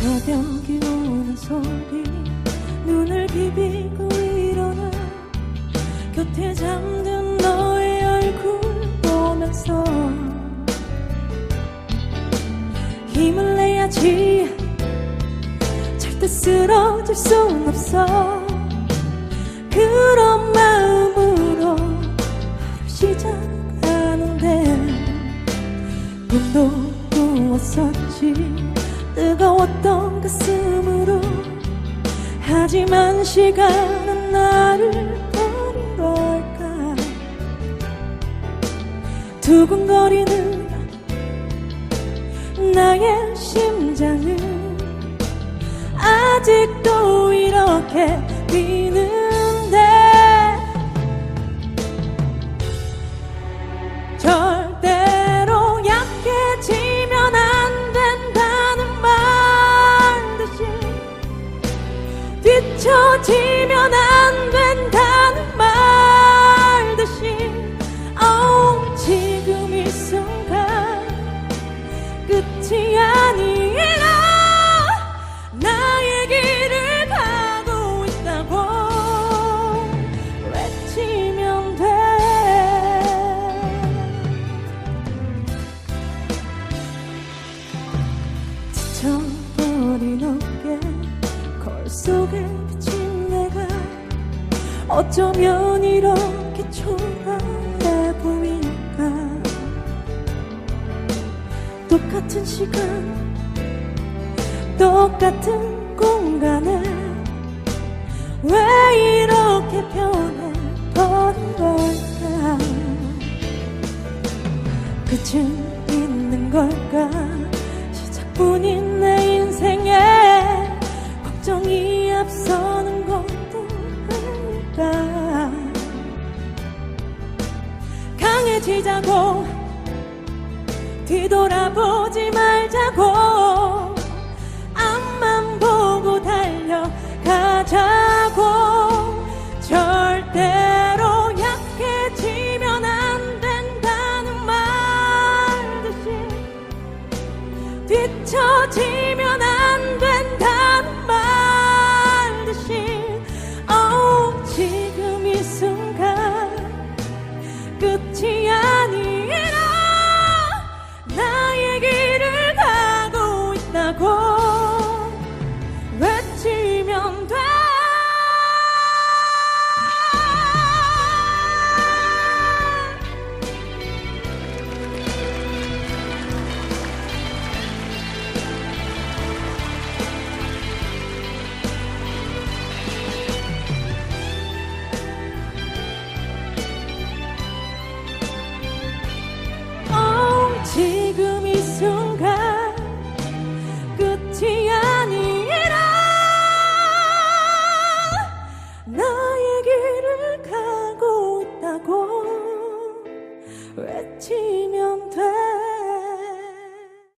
새벽이 오는 소리. 눈을 비비고 일어나. 곁에 잠든 너의 얼굴 보면서. 힘을 내야지. 절대 쓰러질 순 없어. 그런 마음으로 하루 시작하는데. 눈도 부었었지 뜨거웠던 가슴으로. 하지만 시간은 나를 버린 걸까? 두근거리는 나의 심장은 아직도 이렇게 뛰는 속에 비친 내가 어쩌면 이렇게 초라해 보일까? 똑같은 시간 똑같은 공간에 왜 이렇게 변해버린 걸까? 끝은 있는 걸까? 시작뿐인 강해지자고 뒤돌아보지 말자고. 앞만 보고 달려가자고. 절대로 약해지면 안 된다는 말 듯이 뒤처지 teach.